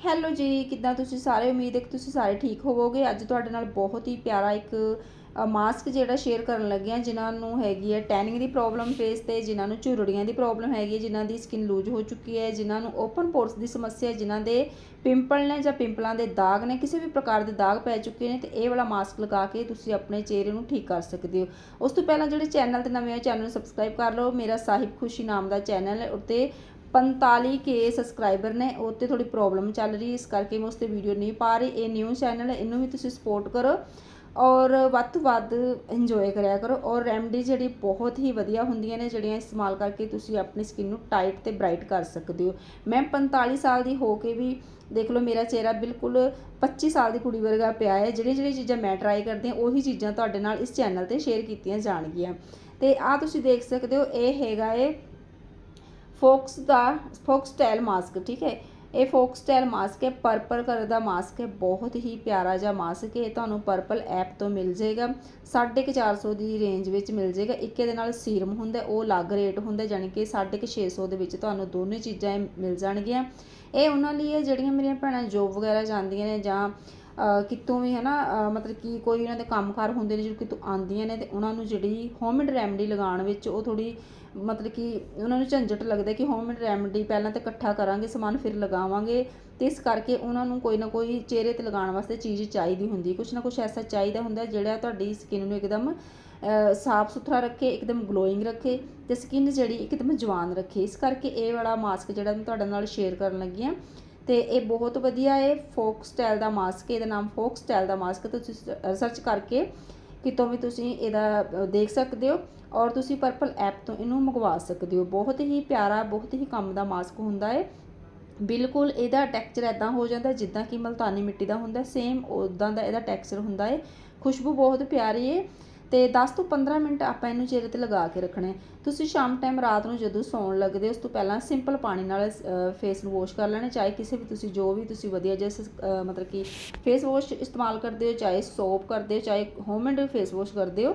Hello ਜੀ, ਕਿੱਦਾਂ ਤੁਸੀਂ ਸਾਰੇ? ਉਮੀਦ ਹੈ ਕਿ ਤੁਸੀਂ ਸਾਰੇ ਠੀਕ ਹੋਵੋਗੇ। ਅੱਜ ਤੁਹਾਡੇ ਨਾਲ ਬਹੁਤ ਹੀ ਪਿਆਰਾ ਇੱਕ ਮਾਸਕ ਜਿਹੜਾ ਸ਼ੇਅਰ ਕਰਨ ਲੱਗੇ ਆ ਜਿਨ੍ਹਾਂ ਨੂੰ ਹੈਗੀ ਹੈ ਟੈਨਿੰਗ ਦੀ ਪ੍ਰੋਬਲਮ ਫੇਸ ਤੇ, ਜਿਨ੍ਹਾਂ ਨੂੰ ਝੁਰੜੀਆਂ ਦੀ ਪ੍ਰੋਬਲਮ ਹੈਗੀ ਹੈ, ਜਿਨ੍ਹਾਂ ਦੀ ਸਕਿਨ ਲੂਜ਼ ਹੋ ਚੁੱਕੀ ਹੈ, ਜਿਨ੍ਹਾਂ ਨੂੰ ਓਪਨ ਪੋਰਸ ਦੀ ਸਮੱਸਿਆ ਹੈ ਜਿਨ੍ਹਾਂ ਦੇ ਪਿੰਪਲ ਨੇ ਜਾਂ ਪਿੰਪਲਾਂ ਦੇ ਦਾਗ ਨੇ, ਕਿਸੇ ਵੀ ਪ੍ਰਕਾਰ ਦੇ ਦਾਗ ਪੈ ਚੁੱਕੇ ਨੇ, ਤੇ ਇਹ ਵਾਲਾ ਮਾਸਕ ਲਗਾ ਕੇ ਤੁਸੀਂ ਆਪਣੇ ਚਿਹਰੇ ਨੂੰ ਠੀਕ ਕਰ ਸਕਦੇ ਹੋ। ਉਸ ਤੋਂ ਪਹਿਲਾਂ ਜਿਹੜੇ ਚੈਨਲ ਤੇ ਨਵੇਂ ਆ ਚੈਨਲ ਨੂੰ ਸਬਸਕ੍ਰਾਈਬ ਕਰ ਲਓ। ਮੇਰਾ ਸਾਹਿਬ ਖੁਸ਼ੀ ਨਾਮ ਦਾ ਚੈਨਲ ਹੈ, ਉੱਤੇ 45 ਕੇ ਸਬਸਕ੍ਰਾਈਬਰ ਨੇ, ਉਹ ਤੇ ਥੋੜੀ ਪ੍ਰੋਬਲਮ ਚੱਲ ਰਹੀ ਇਸ ਕਰਕੇ ਮੈਂ ਉਸ ਤੇ ਵੀਡੀਓ ਨਹੀਂ ਪਾ ਰਹੀ। ਇਹ ਨਿਊ ਚੈਨਲ ਹੈ, ਇਹਨੂੰ ਵੀ ਤੁਸੀਂ ਸਪੋਰਟ ਕਰੋ ਔਰ ਵੱਧ ਤੋਂ ਵੱਧ ਇੰਜੋਏ ਕਰਿਆ ਕਰੋ ਔਰ ਰੈਮਡੀ ਜਿਹੜੀ ਬਹੁਤ ਹੀ ਵਧੀਆ ਹੁੰਦੀਆਂ ਨੇ, ਜਿਹੜੀਆਂ ਇਸਤੇਮਾਲ ਕਰਕੇ ਤੁਸੀਂ ਆਪਣੀ ਸਕਿਨ ਨੂੰ ਟਾਈਟ ਤੇ ਬ੍ਰਾਈਟ ਕਰ ਸਕਦੇ ਹੋ। ਮੈਂ 45 ਸਾਲ ਦੀ ਹੋ ਕੇ ਵੀ ਦੇਖ ਲਓ, ਮੇਰਾ ਚਿਹਰਾ ਬਿਲਕੁਲ 25 ਸਾਲ ਦੀ ਕੁੜੀ ਵਰਗਾ ਪਿਆ ਹੈ ਜਿਹੜੀ ਜਿਹੜੀ ਚੀਜ਼ਾਂ ਮੈਂ ਟਰਾਈ ਕਰਦੀ ਹਾਂ, ਉਹੀ ਚੀਜ਼ਾਂ ਤੁਹਾਡੇ ਨਾਲ ਇਸ ਚੈਨਲ ਤੇ ਸ਼ੇਅਰ ਕੀਤੀਆਂ ਜਾਣਗੀਆਂ। ਤੇ ਆ ਤੁਸੀਂ ਦੇਖ ਸਕਦੇ ਹੋ, ਇਹ ਹੈਗਾ ਏ ਫੋਕਸ ਦਾ, ਫੋਕਸ ਸਟਾਈਲ ਮਾਸਕ, ਠੀਕ ਹੈ? ਇਹ ਫੋਕਸ ਸਟਾਈਲ ਮਾਸਕ ਹੈ ਪਰਪਲ ਕਲਰ ਦਾ ਮਾਸਕ ਹੈ, ਬਹੁਤ ਹੀ ਪਿਆਰਾ ਜਿਹਾ ਮਾਸਕ ਹੈ। ਇਹ ਤੁਹਾਨੂੰ ਪਰਪਲ ਐਪ ਤੋਂ ਮਿਲ ਜਾਏਗਾ। 450 ਦੀ ਰੇਂਜ ਵਿੱਚ ਮਿਲ ਜਾਏਗਾ। ਇੱਕ ਇਹਦੇ ਨਾਲ ਸੀਰਮ ਹੁੰਦਾ ਉਹ ਅਲੱਗ ਰੇਟ ਹੁੰਦਾ ਜਾਨੀ ਕਿ 650 ਦੇ ਵਿੱਚ ਤੁਹਾਨੂੰ ਦੋਨੇ ਚੀਜ਼ਾਂ ਮਿਲ ਜਾਣਗੀਆਂ। ਇਹ ਉਹਨਾਂ ਲਈ ਹੈ, ਜਿਹੜੀਆਂ ਮੇਰੀਆਂ ਭੈਣਾਂ ਜੋਬ ਵਗੈਰਾ ਜਾਂਦੀਆਂ ਨੇ ਜਾਂ ਕਿਤੋਂ ਵੀ ਹੈ ਨਾ ਮਤਲਬ ਕਿ ਕੋਈ ਉਹਨਾਂ ਦੇ ਕੰਮਕਾਰ ਹੁੰਦੇ ਨੇ ਜਿਹੜੇ ਕਿਤੋਂ ਆਉਂਦੀਆਂ ਨੇ ਅਤੇ ਉਹਨਾਂ ਨੂੰ ਜਿਹੜੀ ਹੋਮਮੇਡ ਰੈਮਡੀ ਲਗਾਉਣ ਵਿੱਚ ਉਹ ਥੋੜ੍ਹੀ ਮਤਲਬ ਕਿ ਉਹਨਾਂ ਨੂੰ ਝੰਜਟ ਲੱਗਦਾ ਕਿ ਹੋਮਮੇਡ ਰੈਮਡੀ ਪਹਿਲਾਂ ਤਾਂ ਇਕੱਠਾ ਕਰਾਂਗੇ, ਸਮਾਨ ਫਿਰ ਲਗਾਵਾਂਗੇ ਅਤੇ ਇਸ ਕਰਕੇ ਉਹਨਾਂ ਨੂੰ ਕੋਈ ਨਾ ਕੋਈ ਚਿਹਰੇ ਤੇ ਲਗਾਉਣ ਵਾਸਤੇ ਚੀਜ਼ ਚਾਹੀਦੀ ਹੁੰਦੀ, ਕੁਛ ਨਾ ਕੁਛ ਐਸਾ ਚਾਹੀਦਾ ਹੁੰਦਾ ਜਿਹੜਾ ਤੁਹਾਡੀ ਸਕਿਨ ਨੂੰ ਇੱਕਦਮ ਸਾਫ਼ ਸੁਥਰਾ ਰੱਖੇ, ਇੱਕਦਮ ਗਲੋਇੰਗ ਰੱਖੇ ਤੇ ਸਕਿਨ ਜਿਹੜੀ ਇੱਕਦਮ ਜਵਾਨ ਰੱਖੇ। ਇਸ ਕਰਕੇ ਇਹ ਵਾਲਾ ਮਾਸਕ ਜਿਹੜਾ ਮੈਂ ਤੁਹਾਡੇ ਨਾਲ ਸ਼ੇਅਰ ਕਰਨ ਲੱਗੀ ਆ ਤੇ ਇਹ ਬਹੁਤ ਵਧੀਆ ਹੈ ਫੋਕ ਸਟਾਈਲ ਦਾ ਮਾਸਕ ਇਹਦਾ ਨਾਮ ਫੋਕ ਸਟਾਈਲ ਦਾ ਮਾਸਕ ਤੁਸੀਂ ਸਰਚ ਕਰਕੇ ਕਿਤੋਂ ਵੀ ਤੁਸੀਂ ਇਹਦਾ ਦੇਖ ਸਕਦੇ ਹੋ ਔਰ ਤੁਸੀਂ ਪਰਪਲ ਐਪ ਤੋਂ ਇਹਨੂੰ ਮੰਗਵਾ ਸਕਦੇ ਹੋ। ਬਹੁਤ ਹੀ ਪਿਆਰਾ, ਬਹੁਤ ਹੀ ਕੰਮ ਦਾ ਮਾਸਕ ਹੁੰਦਾ ਹੈ ਬਿਲਕੁਲ ਇਹਦਾ ਟੈਕਸਚਰ ਐਦਾਂ ਹੋ ਜਾਂਦਾ ਜਿੱਦਾਂ ਕਿ ਮਲਤਾਨੀ ਮਿੱਟੀ ਦਾ ਹੁੰਦਾ ਸੇਮ ਉਦਾਂ ਦਾ ਇਹਦਾ ਟੈਕਸਚਰ ਹੁੰਦਾ ਹੈ ਖੁਸ਼ਬੂ ਬਹੁਤ ਪਿਆਰੀ ਹੈ ਤੇ 10 ਤੋਂ 15 ਮਿੰਟ ਆਪਾਂ ਇਹਨੂੰ ਚਿਹਰੇ ਤੇ ਲਗਾ ਕੇ ਰੱਖਣਾ ਤੁਸੀਂ ਸ਼ਾਮ ਟਾਈਮ ਰਾਤ ਨੂੰ ਜਦੋਂ ਸੌਣ ਲੱਗਦੇ ਉਸ ਤੋਂ ਪਹਿਲਾਂ ਸਿੰਪਲ ਪਾਣੀ ਨਾਲ ਫੇਸ ਨੂੰ ਵਾਸ਼ ਕਰ ਲੈਣਾ ਚਾਹੇ ਕਿਸੇ ਵੀ ਤੁਸੀਂ ਜੋ ਵੀ ਤੁਸੀਂ ਵਧੀਆ ਜਿਹਾ ਮਤਲਬ ਕਿ ਫੇਸ ਵਾਸ਼ ਇਸਤੇਮਾਲ ਕਰਦੇ ਹੋ, ਚਾਹੇ ਸੋਪ ਕਰਦੇ ਹੋ, ਚਾਹੇ ਹੋਮਮੇਡ ਫੇਸ ਵਾਸ਼ ਕਰਦੇ ਹੋ।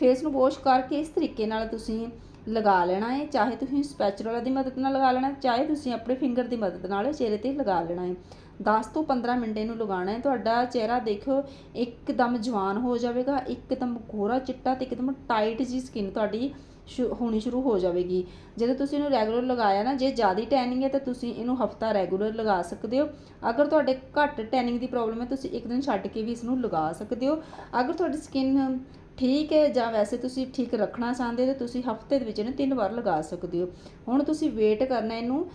ਫੇਸ ਨੂੰ ਵਾਸ਼ ਕਰਕੇ ਇਸ ਤਰੀਕੇ ਨਾਲ ਤੁਸੀਂ ਲਗਾ ਲੈਣਾ ਹੈ ਚਾਹੇ ਤੁਸੀਂ ਸਪੈਚੂਲਾ ਦੀ ਮਦਦ ਨਾਲ ਲਗਾ ਲੈਣਾ, ਚਾਹੇ ਤੁਸੀਂ ਆਪਣੇ ਫਿੰਗਰ ਦੀ ਮਦਦ ਨਾਲ ਚਿਹਰੇ ਤੇ ਲਗਾ ਲੈਣਾ ਹੈ 10 ਤੋਂ 15 ਮਿੰਟ ਇਹਨੂੰ ਲਗਾਉਣਾ ਹੈ ਤੁਹਾਡਾ ਚਿਹਰਾ ਦੇਖੋ ਇੱਕਦਮ ਜਵਾਨ ਹੋ ਜਾਵੇਗਾ, ਇੱਕਦਮ ਗੋਰਾ ਚਿੱਟਾ ਤੇ ਇੱਕਦਮ ਟਾਈਟ ਜੀ ਸਕਿਨ ਤੁਹਾਡੀ ਹੋਣੀ ਸ਼ੁਰੂ ਹੋ ਜਾਵੇਗੀ। ਜਦੋਂ ਤੁਸੀਂ ਇਹਨੂੰ ਰੈਗੂਲਰ ਲਗਾਇਆ ਨਾ, ਜੇ ਜ਼ਿਆਦਾ ਟੈਨਿੰਗ ਹੈ ਤਾਂ ਤੁਸੀਂ ਇਹਨੂੰ ਹਫਤਾ ਰੈਗੂਲਰ ਲਗਾ ਸਕਦੇ ਹੋ। ਅਗਰ ਤੁਹਾਡੇ ਘੱਟ ਟੈਨਿੰਗ ਦੀ ਪ੍ਰੋਬਲਮ ਹੈ, ਤੁਸੀਂ ਇੱਕ ਦਿਨ ਛੱਡ ਕੇ ਵੀ ਇਸ ਨੂੰ ਲਗਾ ਸਕਦੇ ਹੋ। ਅਗਰ ਤੁਹਾਡੀ ਸਕਿਨ ਠੀਕ ਹੈ ਜਾਂ ਵੈਸੇ ਤੁਸੀਂ ਠੀਕ ਰੱਖਣਾ ਚਾਹੁੰਦੇ ਹੋ, ਤਾਂ ਤੁਸੀਂ ਹਫ਼ਤੇ ਦੇ ਵਿੱਚ ਇਹਨੂੰ ਤਿੰਨ ਵਾਰ ਲਗਾ ਸਕਦੇ ਹੋ। ਹੁਣ ਤੁਸੀਂ ਵੇਟ ਕਰਨਾ ਇਹਨੂੰ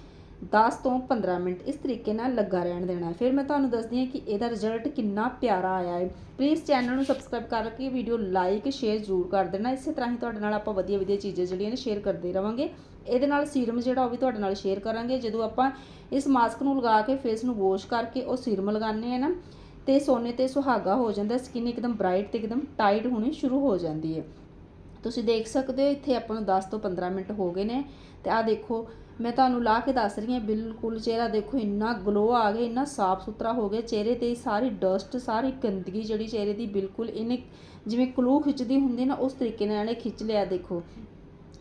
10 ਤੋਂ 15 ਮਿੰਟ ਇਸ ਤਰੀਕੇ ਨਾਲ ਲੱਗਾ ਰਹਿਣ ਦੇਣਾ ਫਿਰ ਮੈਂ ਤੁਹਾਨੂੰ ਦੱਸਦੀ ਹਾਂ ਕਿ ਇਹਦਾ ਰਿਜ਼ਲਟ ਕਿੰਨਾ ਪਿਆਰਾ ਆਇਆ ਹੈ। ਪਲੀਜ਼ ਚੈਨਲ ਨੂੰ ਸਬਸਕ੍ਰਾਈਬ ਕਰਕੇ ਵੀਡੀਓ ਲਾਈਕ ਸ਼ੇਅਰ ਜ਼ਰੂਰ ਕਰ ਦੇਣਾ। ਇਸੇ ਤਰ੍ਹਾਂ ਹੀ ਤੁਹਾਡੇ ਨਾਲ ਆਪਾਂ ਵਧੀਆ ਵਧੀਆ ਚੀਜ਼ਾਂ ਜਿਹੜੀਆਂ ਨੇ ਸ਼ੇਅਰ ਕਰਦੇ ਰਵਾਂਗੇ। ਇਹਦੇ ਨਾਲ ਸੀਰਮ ਜਿਹੜਾ ਉਹ ਵੀ ਤੁਹਾਡੇ ਨਾਲ ਸ਼ੇਅਰ ਕਰਾਂਗੇ। ਜਦੋਂ ਆਪਾਂ ਇਸ ਮਾਸਕ ਨੂੰ ਲਗਾ ਕੇ ਫੇਸ ਨੂੰ ਵਾਸ਼ ਕਰਕੇ ਉਹ ਸੀਰਮ ਲਗਾਉਂਦੇ ਆ ਨਾ, ਤੇ ਸੋਨੇ ਤੇ ਸੁਹਾਗਾ ਹੋ ਜਾਂਦਾ ਸਕਿਨ ਇੱਕਦਮ ਬ੍ਰਾਈਟ ਤੇ ਇੱਕਦਮ ਟਾਈਟ ਹੋਣੀ ਸ਼ੁਰੂ ਹੋ ਜਾਂਦੀ ਹੈ। ਤੁਸੀਂ ਦੇਖ ਸਕਦੇ ਹੋ, ਇੱਥੇ ਆਪਾਂ ਨੂੰ 10 ਤੋਂ 15 ਮਿੰਟ ਹੋ ਗਏ ਨੇ, ਤੇ ਆ ਦੇਖੋ ਮੈਂ ਤੁਹਾਨੂੰ ਲਾ ਕੇ ਦੱਸ ਰਹੀ ਹਾਂ, ਬਿਲਕੁਲ ਚਿਹਰਾ ਦੇਖੋ, ਇੰਨਾ ਗਲੋ ਆ ਗਿਆ, ਇੰਨਾ ਸਾਫ਼ ਸੁਥਰਾ ਹੋ ਗਿਆ, ਚਿਹਰੇ ਤੇ ਸਾਰੀ ਡਸਟ ਸਾਰੀ ਗੰਦਗੀ ਜਿਹੜੀ ਚਿਹਰੇ ਦੀ ਬਿਲਕੁਲ ਇਹਨੇ ਜਿਵੇਂ ਕਲੂ ਖਿੱਚਦੀ ਹੁੰਦੀ ਨਾ, ਉਸ ਤਰੀਕੇ ਨਾਲ ਇਹਨੇ ਖਿੱਚ ਲਿਆ ਦੇਖੋ।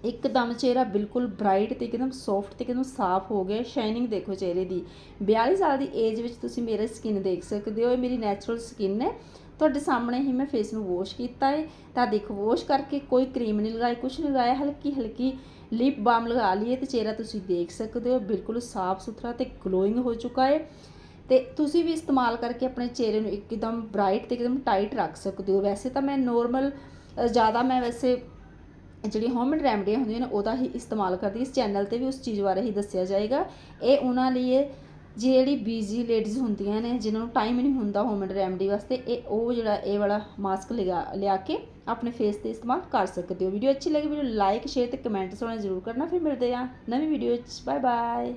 ਇੱਕਦਮ ਚਿਹਰਾ ਬਿਲਕੁਲ ਬ੍ਰਾਈਟ ਤੇ ਇੱਕਦਮ ਸੌਫਟ ਤੇ ਇੱਕਦਮ ਸਾਫ਼ ਹੋ ਗਿਆ ਸ਼ਾਈਨਿੰਗ ਦੇਖੋ ਚਿਹਰੇ ਦੀ। 42 ਸਾਲ ਦੀ ਏਜ ਵਿੱਚ ਤੁਸੀਂ ਮੇਰੇ ਸਕਿਨ ਦੇਖ ਸਕਦੇ ਹੋ, ਇਹ ਮੇਰੀ ਨੈਚੁਰਲ ਸਕਿਨ ਹੈ। ਤੁਹਾਡੇ ਸਾਹਮਣੇ ਹੀ ਮੈਂ ਫੇਸ ਨੂੰ ਵਾਸ਼ ਕੀਤਾ ਹੈ ਤਾਂ ਦੇਖੋ ਵਾਸ਼ ਕਰਕੇ ਕੋਈ ਕਰੀਮ ਨਹੀਂ ਲਗਾਈ ਕੁਝ ਨਹੀਂ ਲਗਾਇਆ ਹਲਕੀ ਹਲਕੀ ਲਿਪ ਬਾਮ ਲਗਾ ਲਈਏ ਤੇ ਚਿਹਰਾ ਤੁਸੀਂ ਦੇਖ ਸਕਦੇ ਹੋ, ਬਿਲਕੁਲ ਸਾਫ਼ ਸੁਥਰਾ ਤੇ ਗਲੋਇੰਗ ਹੋ ਚੁੱਕਾ ਹੈ। ਤੇ ਤੁਸੀਂ ਵੀ ਇਸਤੇਮਾਲ ਕਰਕੇ ਆਪਣੇ ਚਿਹਰੇ ਨੂੰ ਇੱਕਦਮ ਬ੍ਰਾਈਟ ਤੇ ਇੱਕਦਮ ਟਾਈਟ ਰੱਖ ਸਕਦੇ ਹੋ। ਵੈਸੇ ਤਾਂ ਮੈਂ ਨੋਰਮਲ ਜ਼ਿਆਦਾ ਮੈਂ ਵੈਸੇ ਜਿਹੜੀ ਹੋਮਮੇਡ ਰੈਮਡੀਆਂ ਹੁੰਦੀਆਂ ਨੇ ਉਹਦਾ ਹੀ ਇਸਤੇਮਾਲ ਕਰਦੀ ਇਸ ਚੈਨਲ ਤੇ ਵੀ ਉਸ ਚੀਜ਼ ਬਾਰੇ ਹੀ ਦੱਸਿਆ ਜਾਏਗਾ। ਇਹ ਉਹਨਾਂ ਲਈ ਜਿਹੜੀ ਬੀਜ਼ੀ ਲੇਡੀਜ਼ ਹੁੰਦੀਆਂ ਨੇ, ਜਿਨ੍ਹਾਂ ਨੂੰ ਟਾਈਮ ਨਹੀਂ ਹੁੰਦਾ ਹੋਮਮੇਡ ਰੈਮਡੀ ਵਾਸਤੇ, ਇਹ ਉਹ ਜਿਹੜਾ ਇਹ ਵਾਲਾ ਮਾਸਕ ਲਿਆ ਲਿਆ ਕੇ ਆਪਣੇ ਫੇਸ ਤੇ ਇਸਤੇਮਾਲ ਕਰ ਸਕਦੇ ਹੋ। ਵੀਡੀਓ ਅੱਛੀ ਲੱਗੀ ਵੀਡੀਓ ਲਾਈਕ ਸ਼ੇਅਰ ਤੇ ਕਮੈਂਟਸ ਸੋਣਾ ਜ਼ਰੂਰ ਕਰਨਾ। ਫਿਰ ਮਿਲਦੇ ਆ ਨਵੀਂ ਵੀਡੀਓ ਵਿੱਚ ਬਾਏ ਬਾਏ